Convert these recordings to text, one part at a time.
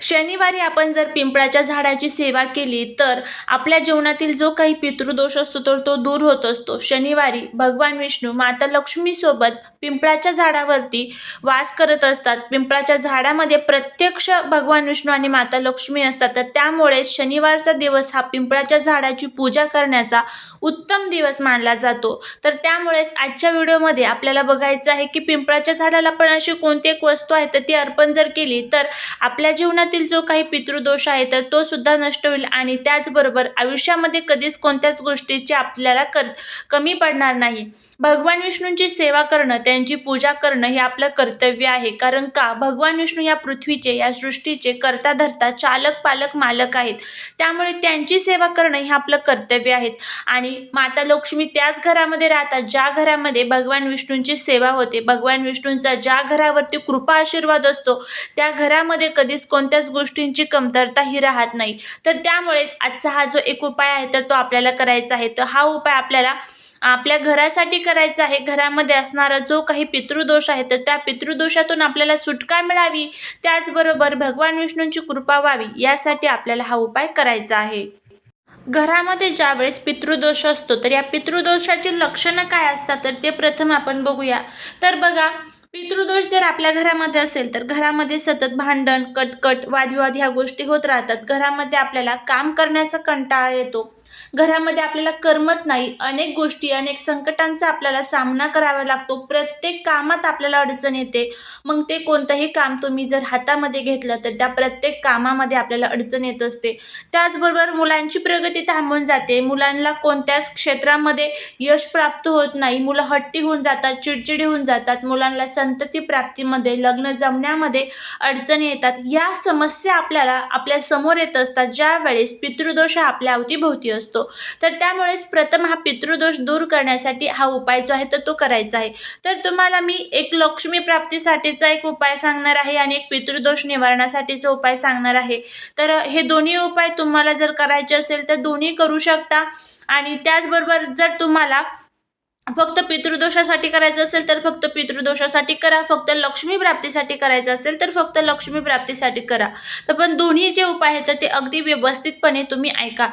शनिवारी आपण जर पिंपळाच्या झाडाची सेवा केली तर आपल्या जीवनातील जो काही पितृदोष असतो तर तो दूर होत असतो. शनिवारी भगवान विष्णू माता लक्ष्मीसोबत पिंपळाच्या झाडावरती वास करत असतात. पिंपळाच्या झाडामध्ये प्रत्यक्ष भगवान विष्णू आणि माता लक्ष्मी असतात. तर त्यामुळे शनिवारचा दिवस हा पिंपळाच्या झाडाची पूजा करण्याचा उत्तम दिवस मानला जातो. तर त्यामुळेच आजच्या व्हिडिओमध्ये आपल्याला बघायचं आहे की पिंपळाच्या झाडाला पण अशी कोणती एक वस्तू आहे तर ती अर्पण जर केली तर आपल्या जीवनात जीवनातील जो काही पितृदोष आहे तर तो सुद्धा नष्ट होईल आणि त्याचबरोबर आयुष्यामध्ये कधीच कोणत्याच गोष्टीची आपल्याला कर कमी पडणार नाही. भगवान विष्णूंची सेवा करणं त्यांची पूजा करणं हे आपलं कर्तव्य आहे. कारण का? भगवान विष्णू या पृथ्वीचे या सृष्टीचे करता धरता चालक पालक मालक आहेत. त्यामुळे त्यांची सेवा करणं हे आपलं कर्तव्य आहे. आणि माता लक्ष्मी त्याच घरामध्ये राहतात ज्या घरामध्ये भगवान विष्णूंची सेवा होते. भगवान विष्णूंचा ज्या घरावरती कृपा आशीर्वाद असतो त्या घरामध्ये कधीच कोणत्या कोणत्याच गोष्टींची कमतरता ही राहत नाही. तर त्यामुळेच आजचा हा जो एक उपाय आहे तर तो आपल्याला करायचा आहे. तर हा उपाय आपल्याला आपल्या घरासाठी करायचा आहे. घरामध्ये असणारा जो काही पितृदोष आहे तर त्या पितृदोषातून आपल्याला सुटका मिळावी. त्याचबरोबर भगवान विष्णूंची कृपा व्हावी यासाठी आपल्याला हा उपाय करायचा आहे. घरामध्ये ज्यावेळेस पितृदोष असतो तर या पितृदोषाची लक्षणं काय असतात तर ते प्रथम आपण बघूया. तर बघा पितृदोष जर आपल्या घरामध्ये असेल तर घरामध्ये सतत भांडण कटकट वादविवाद ह्या गोष्टी होत राहतात. घरामध्ये आपल्याला काम करण्याचा कंटाळा येतो. घरामध्ये आपल्याला करमत नाही. अनेक गोष्टी अनेक संकटांचा आपल्याला सामना करावा लागतो. प्रत्येक कामात आपल्याला अडचण येते. मग ते कोणतंही काम तुम्ही जर हातामध्ये घेतलं तर त्या प्रत्येक कामामध्ये आपल्याला अडचण येत असते. त्याचबरोबर मुलांची प्रगती थांबून जाते. मुलांना कोणत्याच क्षेत्रामध्ये यश प्राप्त होत नाही. मुलं हट्टी होऊन जातात चिडचिडी होऊन जातात. मुलांना संतती प्राप्तीमध्ये लग्न जमण्यामध्ये अडचणी येतात. या समस्या आपल्याला आपल्यासमोर येत असतात. ज्यावेळेस पितृदोष हा आपल्या अवतीभोवती असतो. तर त्यामुळेच प्रथम हा पितृदोष दूर करण्यासाठी हा उपाय जो आहे तर तो करायचा आहे. तर तुम्हाला मी एक लक्ष्मी प्राप्तीसाठीचा एक उपाय सांगणार आहे आणि एक पितृदोष निवारणासाठीचा उपाय सांगणार आहे. तर हे दोन्ही उपाय तुम्हाला जर करायचे असेल तर दोन्ही करू शकता. आणि त्याचबरोबर जर तुम्हाला फक्त पितृदोषासाठी करायचं असेल तर फक्त पितृदोषासाठी करा. फक्त लक्ष्मी प्राप्तीसाठी करायचं असेल तर फक्त लक्ष्मी प्राप्तीसाठी करा. तर पण दोन्ही जे उपाय आहेत तर ते अगदी व्यवस्थितपणे तुम्ही ऐका.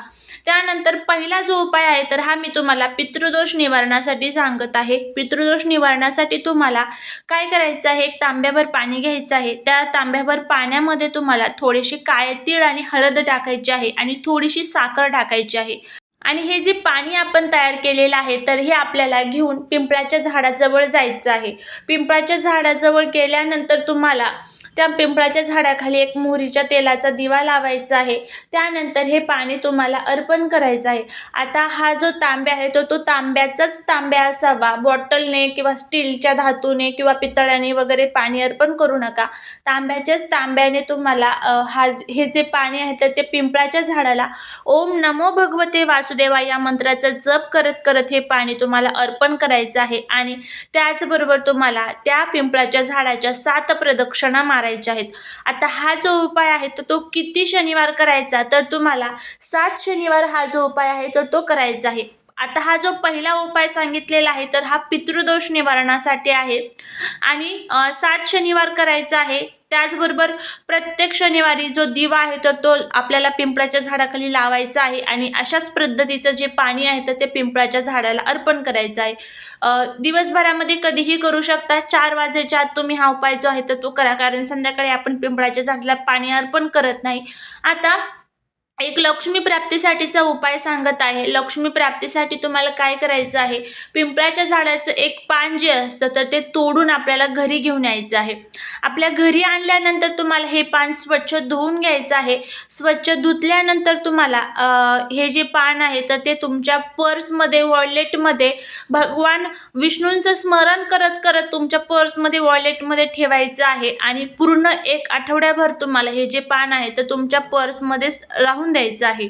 त्यानंतर पहिला जो उपाय आहे तर हा मी तुम्हाला पितृदोष निवारणासाठी सांगत आहे. पितृदोष निवारणासाठी तुम्हाला काय करायचं आहे? एक तांब्याभर पाणी घ्यायचं आहे. त्या तांब्याभर पाण्यामध्ये तुम्हाला थोडेसे काळे तीळ आणि हळद टाकायची आहे आणि थोडीशी साखर टाकायची आहे. आणि हे जे पाणी आपण तयार केलेलं आहे तर हे आपल्याला घेऊन पिंपळाच्या झाडाजवळ जायचं आहे. पिंपळाच्या झाडाजवळ गेल्यानंतर तुम्हाला त्या पिंपळाच्या झाडाखाली एक मोहरीच्या तेलाचा दिवा लावायचा आहे. त्यानंतर हे पाणी तुम्हाला अर्पण करायचं आहे. आता हा जो तांब्या आहे तो तो तांब्याचाच तांब्या असावा. बॉटलने किंवा स्टीलच्या धातूने किंवा पितळ्याने वगैरे पाणी अर्पण करू नका. तांब्याच्याच तांब्याने तुम्हाला हा हे जे पाणी आहे तर ते पिंपळाच्या झाडाला ओम नमो भगवते वासुदेवा या मंत्राचा जप करत करत हे पाणी तुम्हाला अर्पण करायचं आहे. आणि त्याचबरोबर तुम्हाला त्या पिंपळाच्या झाडाच्या सात प्रदक्षिणा मारायचे आहेत. आता हा जो उपाय आहे तर तो किती शनिवार करायचा? तर तुम्हाला सात शनिवार हा जो उपाय आहे तर तो करायचा आहे. आता हा जो पहिला उपाय सांगितलेला आहे तर हा पितृदोष निवारणासाठी आहे. आणि सात शनिवार करायचा आहे. त्याचबरोबर प्रत्येक शनिवारी जो दिवा आहे तर तो आपल्याला पिंपळाच्या झाडाखाली लावायचा आहे आणि अशाच पद्धतीचं जे पाणी आहे तर ते पिंपळाच्या झाडाला अर्पण करायचं आहे. दिवसभरामध्ये कधीही करू शकता. चार वाजेच्या आत तुम्ही हा उपाय जो आहे तर तो करा. कारण संध्याकाळी आपण पिंपळाच्या झाडाला पाणी अर्पण करत नाही. आता एक लक्ष्मी प्राप्तीसाठीचा उपाय सांगत आहे. लक्ष्मी प्राप्तीसाठी तुम्हाला काय करायचं आहे? पिंपळाच्या झाडाचं एक पान जे असतं तर ते तोडून आपल्याला घरी घेऊन यायचं आहे. आपल्या घरी आणल्यानंतर तुम्हाला हे पान स्वच्छ धुवून घ्यायचं आहे. स्वच्छ धुतल्यानंतर तुम्हाला हे जे पान आहे तर ते तुमच्या पर्समध्ये वॉलेटमध्ये भगवान विष्णूंचं स्मरण करत करत तुमच्या पर्समध्ये वॉलेटमध्ये ठेवायचं आहे. आणि पूर्ण एक आठवड्याभर तुम्हाला हे जे पान आहे तर तुमच्या पर्समध्येच राहून द्यायचं आहे.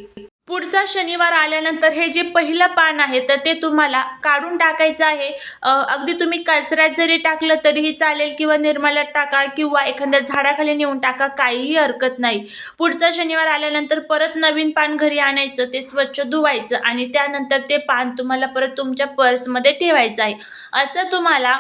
पुढचा शनिवार आल्यानंतर हे जे पहिलं पान आहे तर ते तुम्हाला काढून टाकायचं आहे. अगदी तुम्ही कचऱ्यात जरी टाकलं तरीही चालेल किंवा निर्मल्यात टाका किंवा एखाद्या झाडाखाली नेऊन टाका काहीही हरकत नाही. पुढचा शनिवार आल्यानंतर परत नवीन पान घरी आणायचं ते स्वच्छ धुवायचं आणि त्यानंतर ते पान तुम्हाला परत तुमच्या पर्समध्ये ठेवायचं आहे. असं तुम्हाला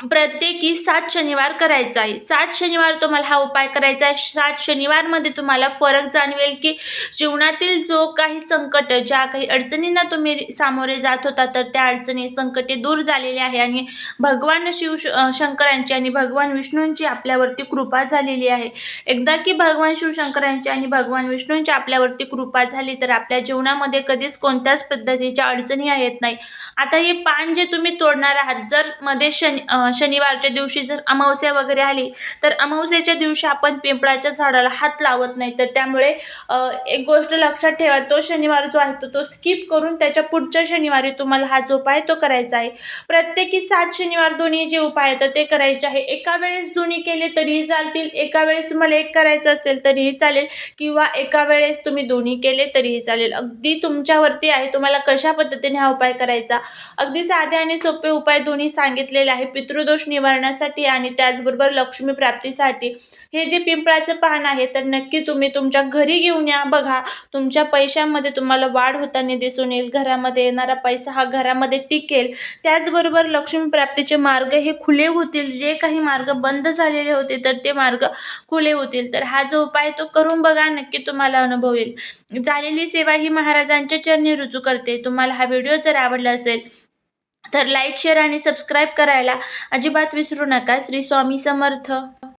प्रत्येकी सात शनिवार करायचा आहे. सात शनिवार तुम्हाला हा उपाय करायचा आहे. सात शनिवारमध्ये तुम्हाला फरक जाणवेल की जीवनातील जो काही संकट ज्या काही अडचणींना तुम्ही सामोरे जात होता तर त्या अडचणी संकटे दूर झालेले आहे आणि भगवान शिव शंकरांची आणि भगवान विष्णूंची आपल्यावरती कृपा झालेली आहे. एकदा की भगवान शिवशंकरांची आणि भगवान विष्णूंची आपल्यावरती कृपा झाली तर आपल्या जीवनामध्ये कधीच कोणत्याच पद्धतीच्या अडचणी येत नाही. आता हे पान जे तुम्ही तोडणार आहात जर मध्ये शनि शनिवारच्या दिवशी जर अमावस्या वगैरे आली तर अमावस्याच्या दिवशी आपण पिंपळाच्या झाडाला हात लावत नाही. तर त्यामुळे एक गोष्ट लक्षात ठेवा तो शनिवार जो आहे तो तो स्किप करून त्याच्या पुढच्या शनिवारी तुम्हाला हा जो उपाय तो करायचा आहे. प्रत्येकी सात शनिवार दोन्ही जे उपाय आहेत तर ते करायचे आहे. एका वेळेस दोन्ही केले तरीही चालतील एका वेळेस तुम्हाला एक करायचं असेल तरीही चालेल किंवा एका वेळेस तुम्ही दोन्ही केले तरीही चालेल. अगदी तुमच्यावरती आहे तुम्हाला कशा पद्धतीने हा उपाय करायचा? अगदी साधे आणि सोपे उपाय दोन्ही सांगितलेले आहे. पितृ पितृदोष निवारणासाठी आणि त्याचबरोबर लक्ष्मी प्राप्तीसाठी हे जे पिंपळाचं पान आहे तर नक्की तुम्ही तुमच्या घरी घेऊन या. बघा तुमच्या पैशामध्ये तुम्हाला वाढ होताना दिसून येईल. घरामध्ये येणारा पैसा हा घरामध्ये टिकेल. त्याचबरोबर लक्ष्मी प्राप्तीचे मार्ग हे खुले होतील. जे काही मार्ग बंद झालेले होते तर ते मार्ग खुले होतील. तर हा जो उपाय तो करून बघा नक्की तुम्हाला अनुभव येईल. झालेली सेवा ही महाराजांच्या चरणी रुजू करते. तुम्हाला हा व्हिडिओ जर आवडला असेल तर लाईक शेअर आणि सबस्क्राईब करायला अजिबात विसरू नका. श्री स्वामी समर्थ.